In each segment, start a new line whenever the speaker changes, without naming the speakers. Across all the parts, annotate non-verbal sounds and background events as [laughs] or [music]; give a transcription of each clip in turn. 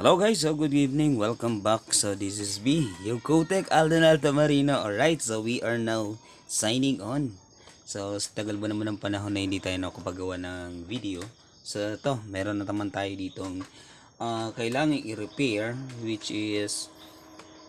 Hello guys, so good evening. Welcome back. So this is your Kotek Alden Alta Marino. Alright, so we are now signing on. So tagal ba naman ng panahon na hindi tayo nakapagawa ng video. So to, meron na naman tayo ditong uh, kailangan i-repair which is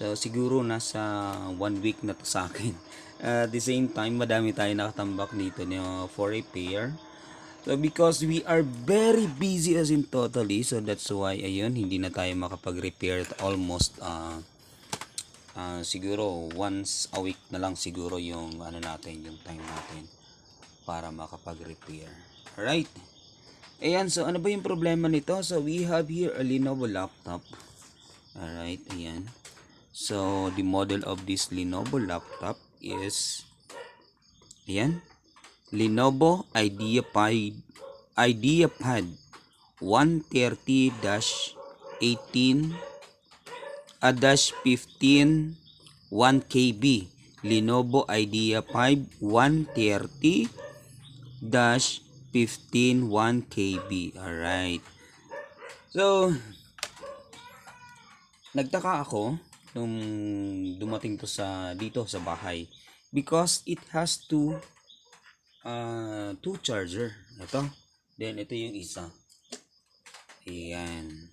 so siguro nasa one week na to sa akin. Uh, [laughs] at the same time, madami tayo nakatambak dito no, for repair. So because we are very busy as in totally, so that's why ayun, hindi na tayo makapag-repair almost uh, uh, siguro once a week na lang siguro yung ano natin, yung time natin para makapag-repair. Alright. Ayan, so ano ba yung problema nito? So we have here a Lenovo laptop. Alright, ayan. So the model of this Lenovo laptop is ayan. Lenovo IdeaPad IdeaPad 130-18 a dash 15 1 KB Lenovo IdeaPad 130 dash 15 1 KB alright. So nagtaka ako nung dumating to sa dito sa bahay because it has two uh, two charger. Ito. Then, ito yung isa. Ayan.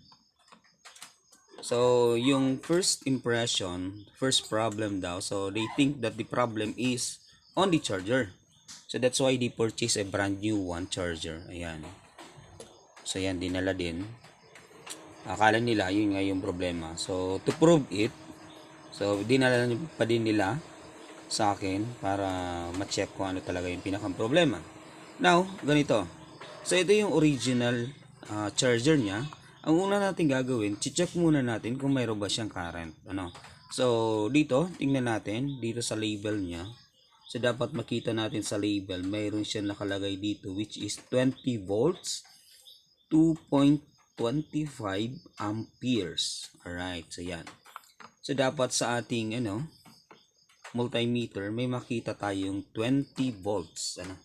So, yung first impression, first problem daw. So, they think that the problem is on the charger. So, that's why they purchase a brand new one charger. Ayan. So, yan, dinala din. Akala nila, yun nga yung problema. So, to prove it, so, dinala pa din nila sa akin para ma-check kung ano talaga yung pinakang problema. Now, ganito. So, ito yung original uh, charger niya. Ang una natin gagawin, check muna natin kung mayroon ba siyang current. Ano? So, dito, tingnan natin, dito sa label niya. So, dapat makita natin sa label, mayroon siya nakalagay dito which is 20 volts, 2.25 amperes. Alright, so yan. So, dapat sa ating, ano, multimeter, may makita tayong 20 volts. Ano?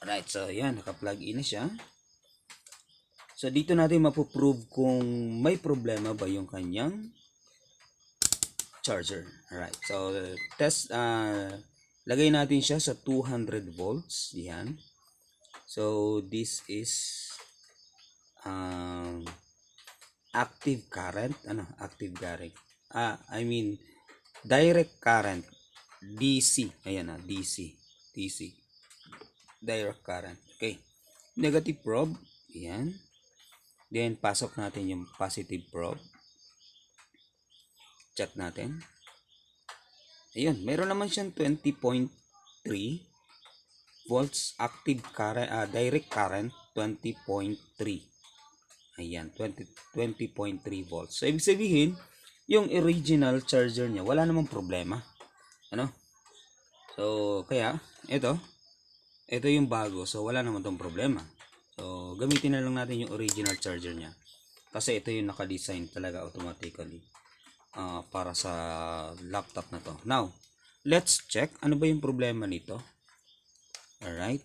Alright, so yan, naka-plug in na siya. So dito natin mapuprove kung may problema ba yung kanyang charger. Alright, so test, uh, lagay natin siya sa 200 volts. Yan. So this is um, active current. Ano? Active current. Ah, I mean, direct current DC ayan na DC DC direct current. Okay. Negative probe. Ayan. Then pasok natin yung positive probe. Check natin. Ayun meron naman siyang 20.3 volts active current uh, direct current 20.3 ayan 20 20.3 volts. So ibig sabihin yung original charger niya, wala namang problema. Ano? So, kaya, ito, ito yung bago. So, wala naman tong problema. So, gamitin na lang natin yung original charger niya. Kasi ito yung naka-design talaga automatically uh, para sa laptop na to. Now, let's check ano ba yung problema nito. Alright.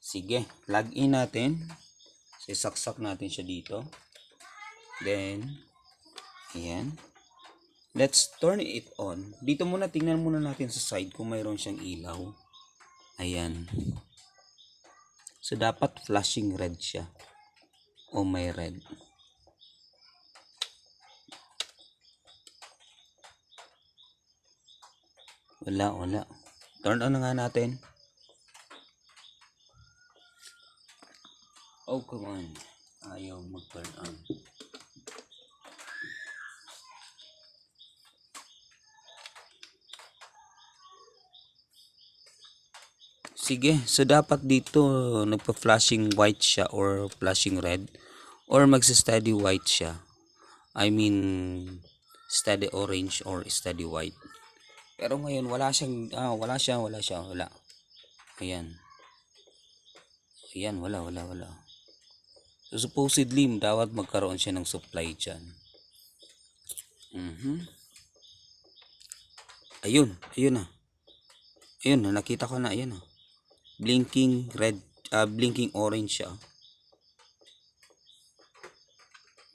Sige, log in natin. Sisaksak natin siya dito. Then, ayan. Let's turn it on. Dito muna, tingnan muna natin sa side kung mayroon siyang ilaw. Ayan. So, dapat flashing red siya. O may red. Wala, wala. Turn on na nga natin. Oh, come on. Ayaw mag-turn on. Sige, so dapat dito nagpa-flashing white siya or flashing red or magsa-steady white siya. I mean steady orange or steady white. Pero ngayon wala siyang ah, wala siya, wala siya, wala. Ayan. Ayan, wala, wala, wala. So supposedly dapat magkaroon siya ng supply diyan. Mhm. Ayun, ayun na. Ayun, nakita ko na, ayun na blinking red uh, blinking orange siya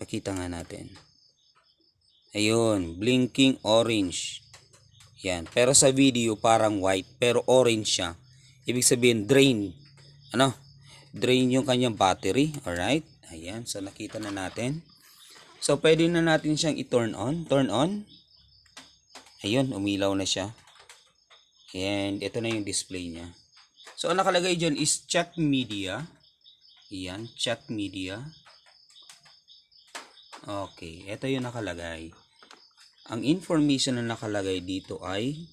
Pakita nga natin. Ayun, blinking orange. Yan. Pero sa video parang white, pero orange siya. Ibig sabihin drain. Ano? Drain yung kanyang battery. Alright? Ayan. So nakita na natin. So pwede na natin siyang i-turn on. Turn on. Ayun, umilaw na siya. And ito na yung display niya. So ang nakalagay dyan is check media. Ayan, check media. Okay, ito yung nakalagay. Ang information na nakalagay dito ay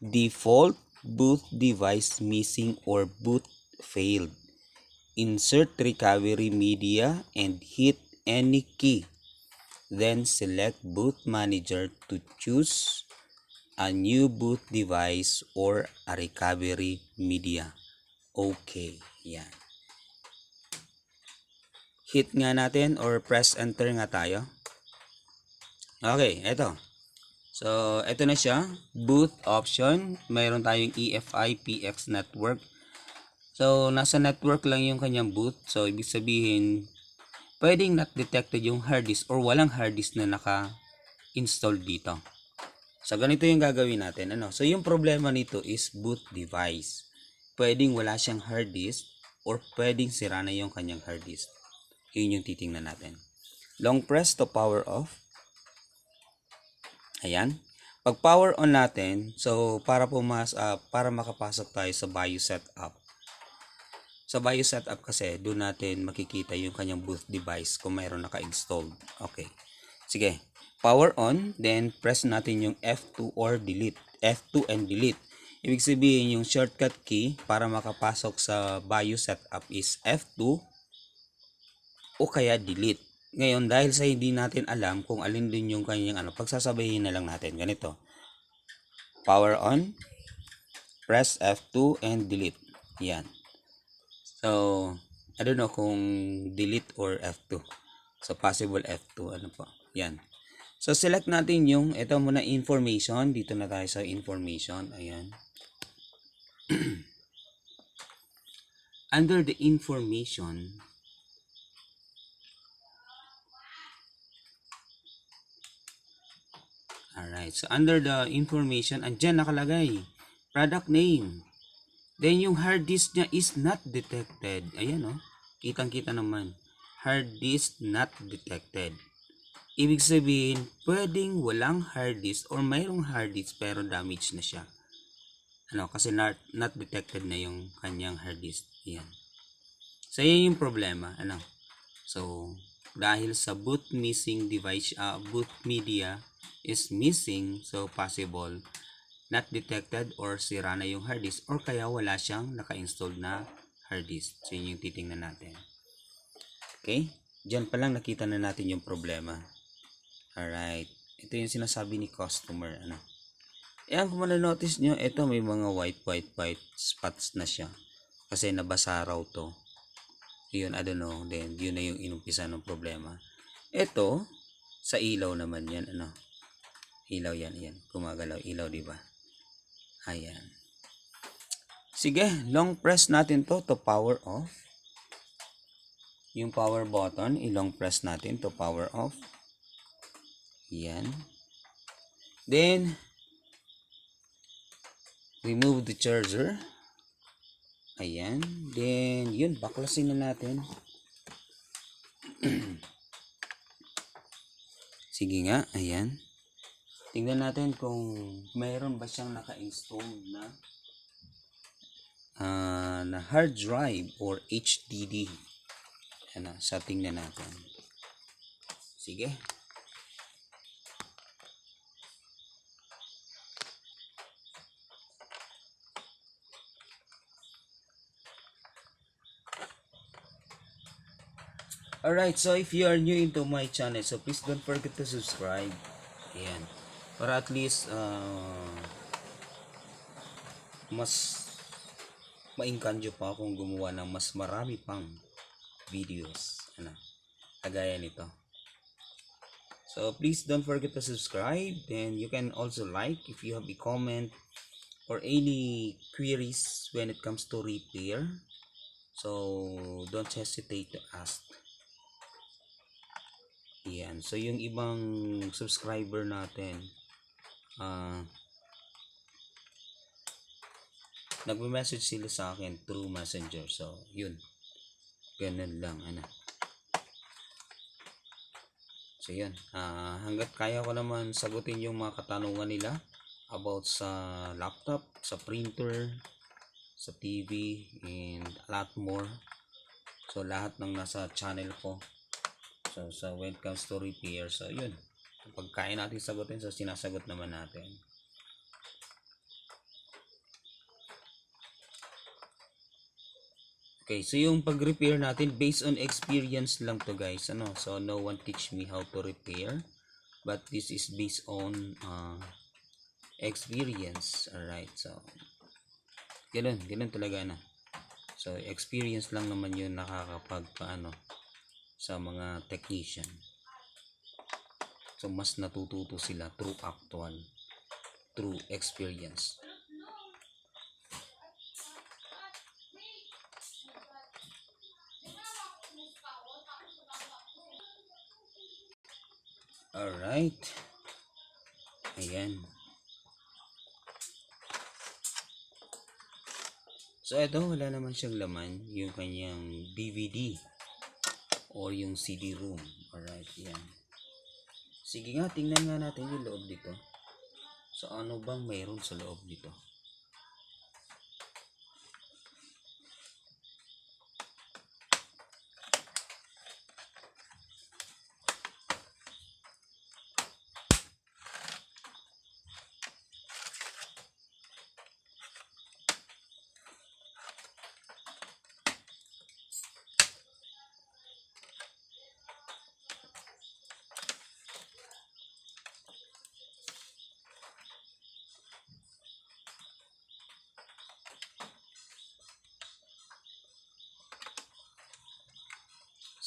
default boot device missing or boot failed. Insert recovery media and hit any key. Then select boot manager to choose a new boot device or a recovery media. Okay, yan. Hit nga natin or press enter nga tayo. Okay, eto. So, eto na siya. Boot option. Mayroon tayong EFI PX network. So, nasa network lang yung kanyang boot. So, ibig sabihin, pwedeng not detected yung hard disk or walang hard disk na naka-install dito. So, ganito yung gagawin natin. Ano? So, yung problema nito is boot device. Pwedeng wala siyang hard disk or pwedeng sira na yung kanyang hard disk. Yun yung titingnan natin. Long press to power off. Ayan. Pag power on natin, so para pumas ah, para makapasok tayo sa BIOS setup. Sa BIOS setup kasi doon natin makikita yung kanyang boot device kung mayroon naka-installed. Okay. Sige. Power on, then press natin yung F2 or delete. F2 and delete. Ibig sabihin yung shortcut key para makapasok sa BIOS setup is F2 o kaya delete. Ngayon, dahil sa hindi natin alam kung alin din yung kanyang ano, pagsasabayin na lang natin. Ganito. Power on, press F2 and delete. Yan. So, I don't know kung delete or F2. So, possible F2. Ano po? Yan. So, select natin yung, ito muna information. Dito na tayo sa information. Ayan. [clears throat] Under the information, Alright, so under the information, andyan nakalagay, product name. Then yung hard disk niya is not detected. Ayan oh, kitang-kita naman. Hard disk not detected. Ibig sabihin, pwedeng walang hard disk or mayroong hard disk pero damage na siya. Ano, kasi not, not detected na yung kanyang hard disk. Ayan. So, yan yung problema. Ano? So, dahil sa boot missing device, uh, boot media is missing, so possible not detected or sira na yung hard disk or kaya wala siyang naka-install na hard disk. So, yun yung titingnan natin. Okay? Diyan pa lang nakita na natin yung problema. Alright. Ito yung sinasabi ni customer. Ano? Eh, kung notice nyo, ito may mga white, white, white spots na siya. Kasi nabasa raw to. Yun, I don't know. Then, yun na yung inumpisa ng problema. Ito, sa ilaw naman yan, ano. Ilaw yan, yan. Gumagalaw, ilaw, di ba? Ayan. Sige, long press natin to to power off. Yung power button, ilong press natin to power off. Yan. Then, remove the charger. Ayan. Then, yun, baklasin na natin. [clears throat] Sige nga, ayan. Tingnan natin kung mayroon ba siyang naka-install na ah, na hard drive or HDD. Ano, sa tingnan natin. Sige. Alright, so if you are new into my channel, so please don't forget to subscribe. Ayan. Para at least, uh, mas maingkanyo pa akong gumawa ng mas marami pang videos. Ano, kagaya nito. So, please don't forget to subscribe. Then, you can also like if you have a comment or any queries when it comes to repair. So, don't hesitate to ask. Yan. So, yung ibang subscriber natin, ah, nagme-message sila sa akin through messenger. So, yun. Ganun lang, ano. So, yun. Ah, hanggat kaya ko naman sagutin yung mga katanungan nila about sa laptop, sa printer, sa TV, and a lot more. So, lahat ng nasa channel ko. So, so when it comes to repair, so yun. Pagkain natin sagutin, so sinasagot naman natin. Okay, so yung pag-repair natin, based on experience lang to guys. Ano? So, no one teach me how to repair. But this is based on uh, experience. Alright, so, ganun, ganun talaga na. So, experience lang naman yun nakakapag paano sa mga technician. So, mas natututo sila through actual, through experience. Alright. Ayan. So, ito, wala naman siyang laman. Yung kanyang DVD or yung CD room. Alright, yan. Sige nga, tingnan nga natin yung loob dito. So, ano bang mayroon sa loob dito?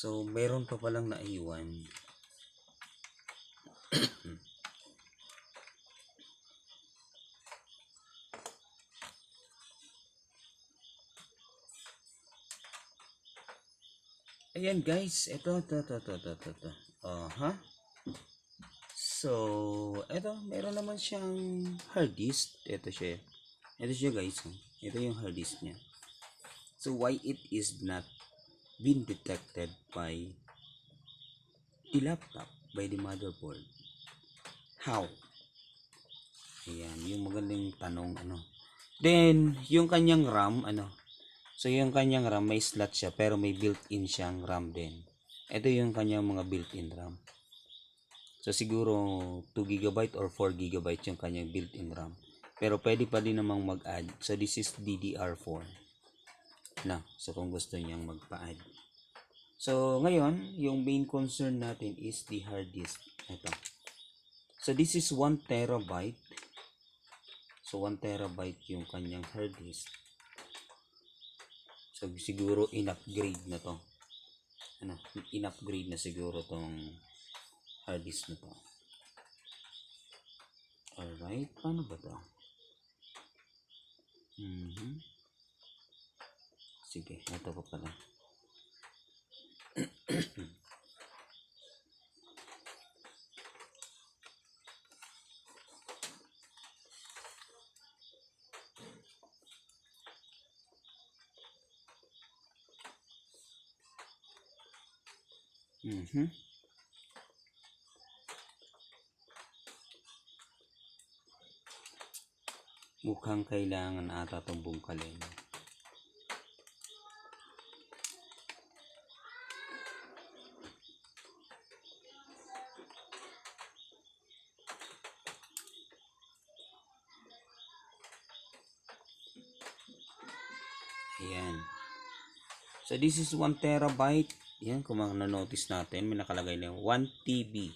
So, mayroon pa palang naiwan. [coughs] Ayan guys, ito, ito, ito, ito, ito, ito, ito. Aha. So, ito, meron naman siyang hard disk. Ito siya. Ito siya guys. Ito yung hard disk niya. So, why it is not been detected by the laptop, by the motherboard? How? Ayan, yung magandang tanong, ano. Then, yung kanyang RAM, ano. So, yung kanyang RAM, may slot siya, pero may built-in siyang RAM din. Ito yung kanyang mga built-in RAM. So, siguro 2 GB or 4 GB yung kanyang built-in RAM. Pero pwede pa din namang mag-add. So, this is DDR4 na. So, kung gusto niyang magpa-add. So, ngayon, yung main concern natin is the hard disk. Ito. So, this is 1 terabyte. So, 1 terabyte yung kanyang hard disk. So, siguro in-upgrade na to. Ano, in-upgrade na siguro tong hard disk na to. Alright, paano ba to? Mhm. Sige, ito pa pala. Mhm. Mukhang kailangan ata itong bungkalin. Ayan. So, this is 1 terabyte. Yan, kung na-notice natin, may nakalagay na 1 TB.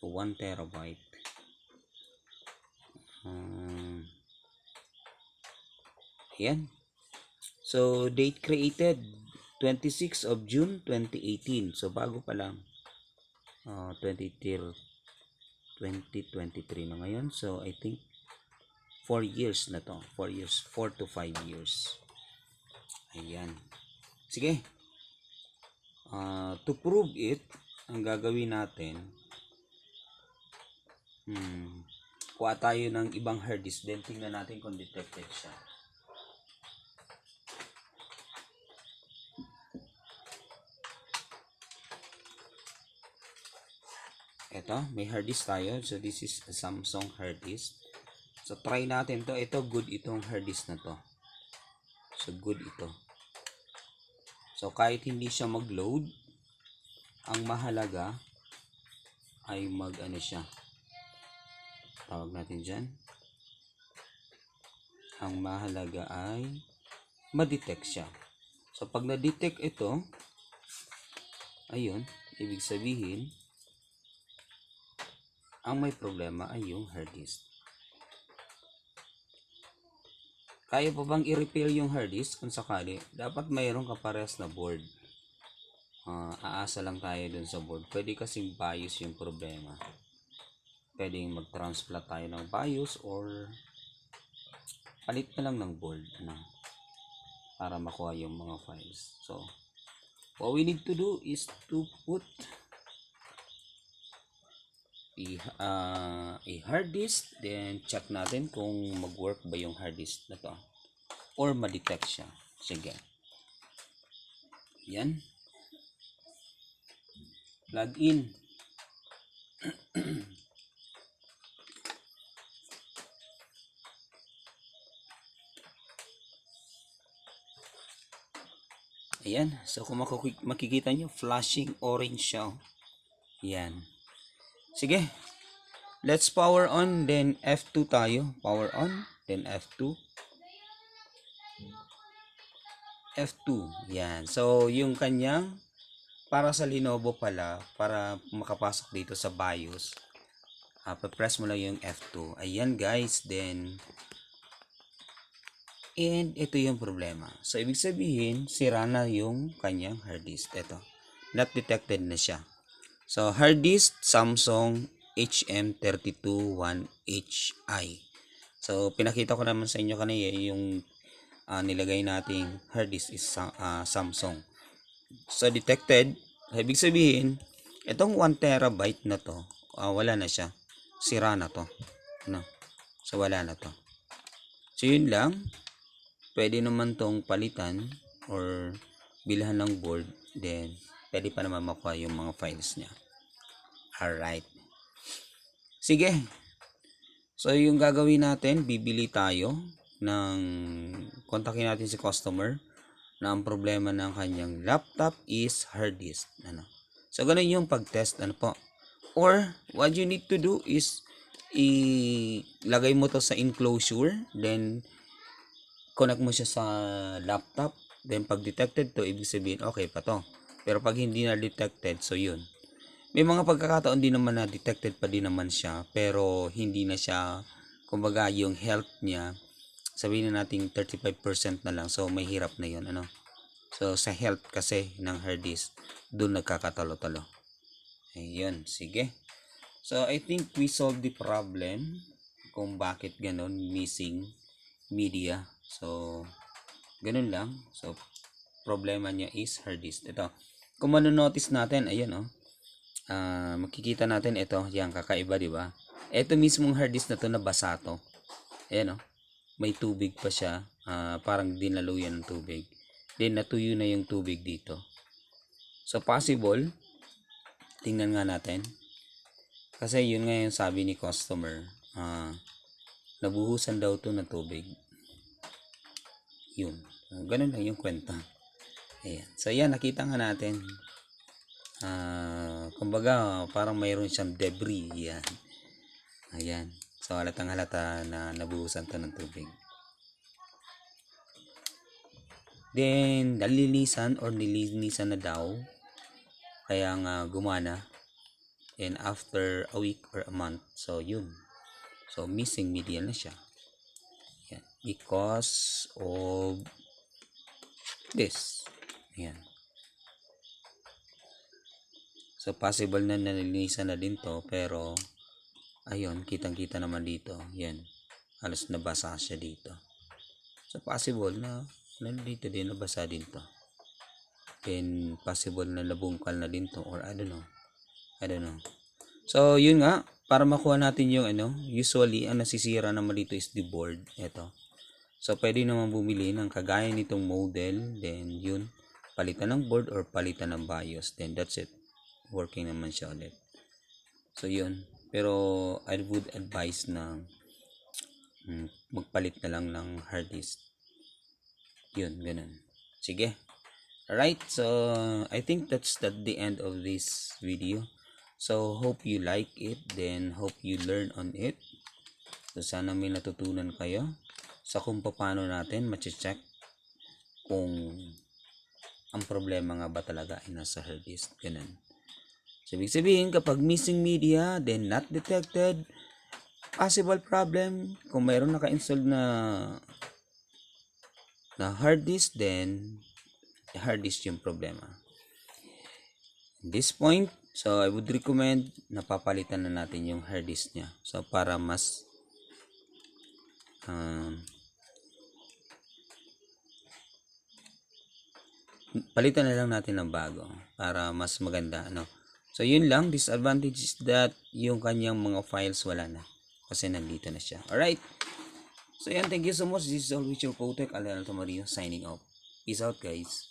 So, 1 terabyte. Um, ayan. So, date created 26 of June 2018. So, bago pa lang. Uh, 23 2023 na ngayon. So, I think 4 years na to. 4 years. 4 to 5 years. Ayan. Sige. Uh, to prove it, ang gagawin natin, hmm, kuha tayo ng ibang hard disk, then tingnan natin kung detected siya. Ito, may hard disk tayo. So, this is a Samsung hard disk. So, try natin to. Ito, good itong hard disk na to. So, good ito. So, kahit hindi siya mag-load, ang mahalaga ay mag, ano siya. Tawag natin dyan. Ang mahalaga ay ma-detect siya. So, pag na-detect ito, ayun, ibig sabihin, ang may problema ay yung hard disk. Kaya pa bang i-repair yung hard disk kung sakali? Dapat mayroon ka parehas na board. Ah, aasa lang tayo dun sa board. Pwede kasing BIOS yung problema. Pwedeng mag-transplant tayo ng BIOS or palit na lang ng board ano, para makuha yung mga files. So, what we need to do is to put i ah, a hard disk then check natin kung mag-work ba yung hard disk na to. Or ma-detect siya. Sige. Yan. Plug in ayan. So kung makikita nyo flashing orange siya. Oh. Sige. Let's power on, then F2 tayo. Power on, then F2. F2. Yan. So, yung kanyang, para sa Lenovo pala, para makapasok dito sa BIOS, uh, press mo lang yung F2. Ayan guys, then, and ito yung problema. So, ibig sabihin, sira na yung kanyang hard disk. Ito. Not detected na siya. So, hard disk Samsung HM321HI. So, pinakita ko naman sa inyo kanina yung ah, nilagay nating hard disk is ah, Samsung. So, detected, ibig sabihin, itong 1 terabyte na to, ah, wala na siya. Sira na to. No? So, wala na to. So, yun lang. Pwede naman tong palitan or bilhan ng board. Then, pwede pa naman makuha yung mga files niya. Alright. Sige. So, yung gagawin natin, bibili tayo ng, kontakin natin si customer na ang problema ng kanyang laptop is hard disk. Ano? So, ganun yung pag-test. Ano po? Or, what you need to do is, ilagay mo to sa enclosure, then, connect mo siya sa laptop, then pag detected to, ibig sabihin, okay pa to. Pero pag hindi na detected, so yun. May mga pagkakataon din naman na detected pa din naman siya, pero hindi na siya, kumbaga yung health niya, sabihin na natin 35% na lang, so may hirap na yun, ano. So sa health kasi ng hard disk, doon nagkakatalo-talo. Ayun, sige. So I think we solved the problem kung bakit ganon missing media. So ganun lang. So problema niya is hard disk. Ito. Kung manonotice natin, ayan oh. Ah, makikita natin ito, yan kakaiba, di ba? Ito mismong hard disk na to nabasa to. Ayan oh. May tubig pa siya, ah, parang dinalo yan ng tubig. Then natuyo na yung tubig dito. So possible, tingnan nga natin. Kasi yun nga yung sabi ni customer, ah, nabuhusan daw to ng tubig. Yun. Ganun lang yung kwenta. Ayan. So, yan, nakita nga natin. Ah, kumbaga, parang mayroon siyang debris. Yan. Ayan. So, halatang halata na nabuhusan to ng tubig. Then, nalinisan or nilinisan na daw. Kaya nga gumana. And after a week or a month, so yun. So, missing media na siya. Yan. Because of this. Ayan. So, possible na nalinisan na din to, pero, ayun, kitang-kita naman dito. Yan. Halos nabasa siya dito. So, possible na, nandito din, nabasa din to. Then, possible na nabungkal na din to, or I don't know. I don't know. So, yun nga, para makuha natin yung ano, usually, ang nasisira naman dito is the board. Ito. So, pwede naman bumili ng kagaya nitong model. Then, yun, palitan ng board or palitan ng BIOS. Then, that's it. Working naman siya ulit. So, yun. Pero, I would advise na mm, magpalit na lang ng hard disk. Yun, ganun. Sige. Alright, so I think that's the, the end of this video. So hope you like it, then hope you learn on it. So sana may natutunan kayo sa kung paano natin mache-check kung ang problema nga ba talaga ay nasa hard disk. Ganun. So ibig sabihin kapag missing media, then not detected, possible problem, kung mayroon naka-install na na hard disk, then hard disk yung problema. This point, so I would recommend na papalitan na natin yung hard disk niya. So para mas um, palitan na lang natin ng bago para mas maganda ano. So yun lang, disadvantage is that yung kanyang mga files wala na kasi nandito na siya. Alright. So yan, thank you so much. This is always your Kotek Alan Altomario signing off. Peace out guys.